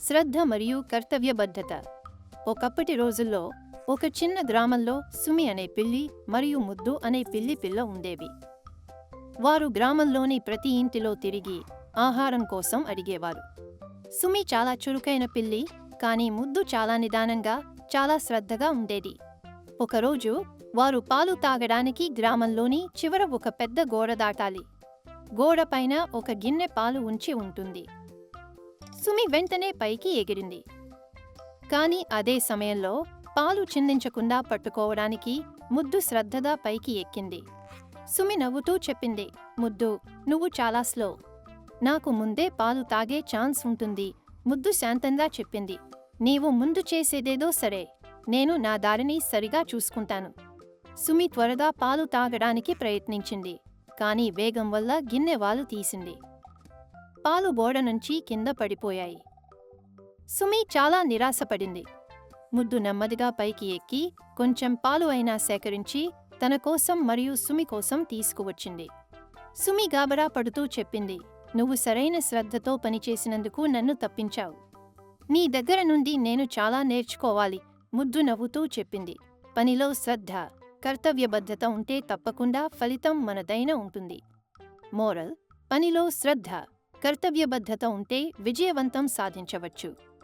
శ్రద్ధ మరియు కర్తవ్యబద్ధత. ఒకప్పటి రోజుల్లో ఒక చిన్న గ్రామంలో సుమి అనే పిల్లి మరియు ముద్దు అనే పిల్లి పిల్ల ఉండేవి. వారు గ్రామంలోని ప్రతి ఇంటిలో తిరిగి ఆహారం కోసం అడిగేవారు. సుమి చాలా చురుకైన పిల్లి కానీ ముద్దు చాలా నిదానంగా చాలా శ్రద్ధగా ఉండేది. ఒకరోజు వారు పాలు తాగడానికి గ్రామంలోని చివర ఒక పెద్ద గోడ దాటాలి. గోడ పైన ఒక గిన్నె పాలు ఉంచి ఉంటుంది. సుమి వెంటనే పైకి ఎగిరింది. కాని అదే సమయంలో పాలు చిందించకుండా పట్టుకోవడానికి ముద్దు శ్రద్ధగా పైకి ఎక్కింది. సుమి నవ్వుతూ చెప్పింది ముద్దు నువ్వు చాలా స్లో. నాకు ముందే పాలు తాగే ఛాన్స్ ఉంటుంది ముద్దు శాంతంగా చెప్పింది. నీవు ముందు చేసేదేదో సరే నేను నా దారిని సరిగా చూసుకుంటాను. సుమి త్వరగా పాలు తాగడానికి ప్రయత్నించింది కాని వేగం వల్ల గిన్నె వాలు తీసింది. పాలు బోడ నుంచి కింద పడిపోయాయి. సుమి చాలా నిరాశపడింది. ముద్దు నెమ్మదిగా పైకి ఎక్కి కొంచెం పాలు అయినా సేకరించి తన కోసం మరియు సుమి కోసం తీసుకువచ్చింది. సుమి గాబరా పడుతూ చెప్పింది నువ్వు సరైన శ్రద్ధతో పనిచేసినందుకు నన్ను తప్పించావు. నీ దగ్గర నుండి నేను చాలా నేర్చుకోవాలి ముద్దు నవ్వుతూ చెప్పింది. పనిలో శ్రద్ధ కర్తవ్యబద్ధత ఉంటే తప్పకుండా ఫలితం మనదైన ఉంటుంది. మోరల్ పనిలో శ్రద్ధ. కర్తవ్యబద్ధత ఉంటే విజయవంతం సాధించవచ్చు.